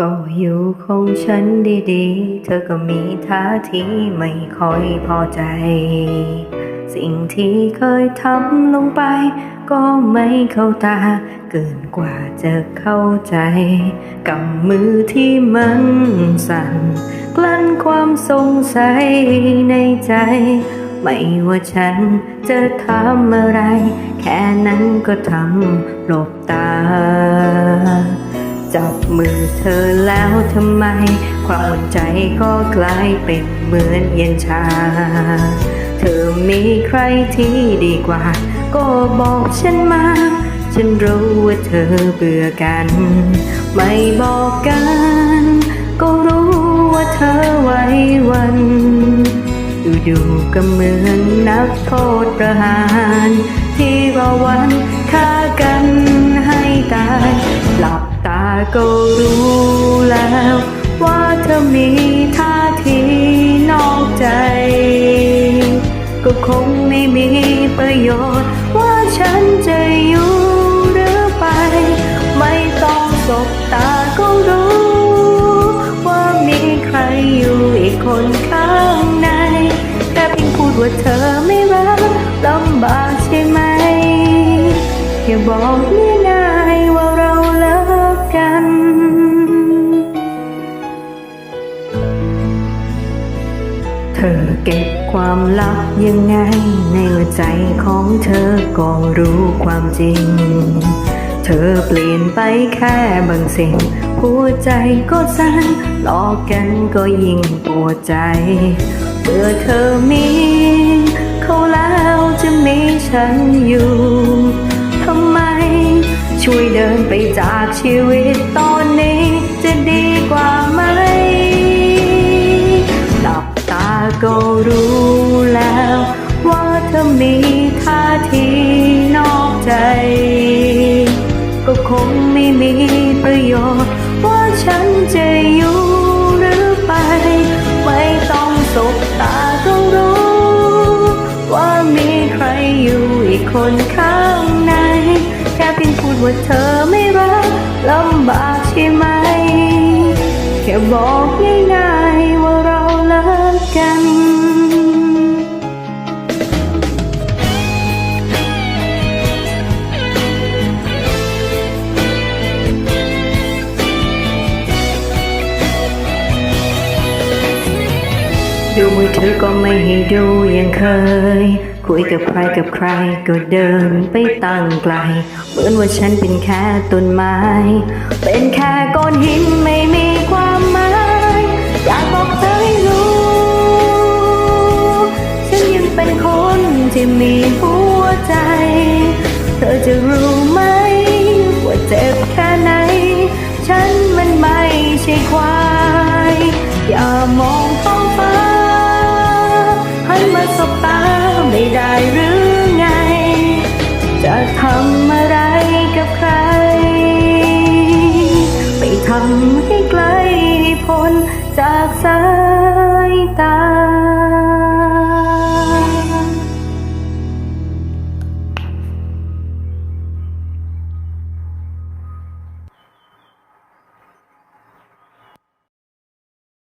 ก็อยู่ของฉันดีๆ เธอก็มีท่าทีไม่ค่อยพอใจ สิ่งที่เคยทำลงไป ก็ไม่เข้าตา เกินกว่าจะเข้าใจกับมือที่มันสั่น กลั้นความสงสัยในใจ ไม่ว่าฉันจะทำอะไร แค่นั้นก็ทำหลบตา มือเธอแล้วทำไม ความหวั่นใจก็กลายเป็นเหมือนเย็นชา เธอมีใครที่ดีกว่า ก็บอกฉันมา ฉันรู้ว่าเธอเบื่อกัน ไม่บอกกัน ก็รู้ว่าเธอไว้วันอยู่ๆก็เหมือนนักโทษประหาร ที่รอวันฆ่ากัน ก็รู้แล้ว ว่าเธอมีท่าทีนอกใจ ก็คงไม่มีประโยชน์ ว่าฉันจะอยู่หรือไป ไม่ต้องสบตาก็รู้ ว่ามีใครอยู่อีกคนข้างใน แค่เพียงพูดว่าเธอไม่รักลำบากใช่ไหมแค่บอกง่ย ธอเก็บความลับยังไง ในหัวใจของเธอก็รู้ความจริง เธอเปลี่ยนไปแค่บางสิ่ง หัวใจก็สั่นหลอกกันก็ยิ่งปวดใจเมื่อเธอมีเขาแล้วจะมีฉันอยู่ทำไม ช่วยเดินไปจากชีวิตตอน มีท่าทีนอกใจ ก็คงไม่มีประโยชน์ ว่าฉันจะอยู่หรือไป ไม่ต้องสบตาก็รู้ ว่ามีใครอยู่อีกคนข้างใน แค่เพียงพูดว่าเธอไม่รักลำบากใช่ไหม แค่บอกง่าย ดูมือถือก็ไม่ให้ดูยังเคย คุยกับใครกับใครก็เดินไปตั้งไกล เหมือนว่าฉันเป็นแค่ต้นไม้ เป็นแค่ก้อนหินไม่มีความหมายอยากบอกเธอให้รู้ ฉันยังเป็นคนที่มีหัวใจ เธอจะรู้ำให้ไกลพ้นจากสาย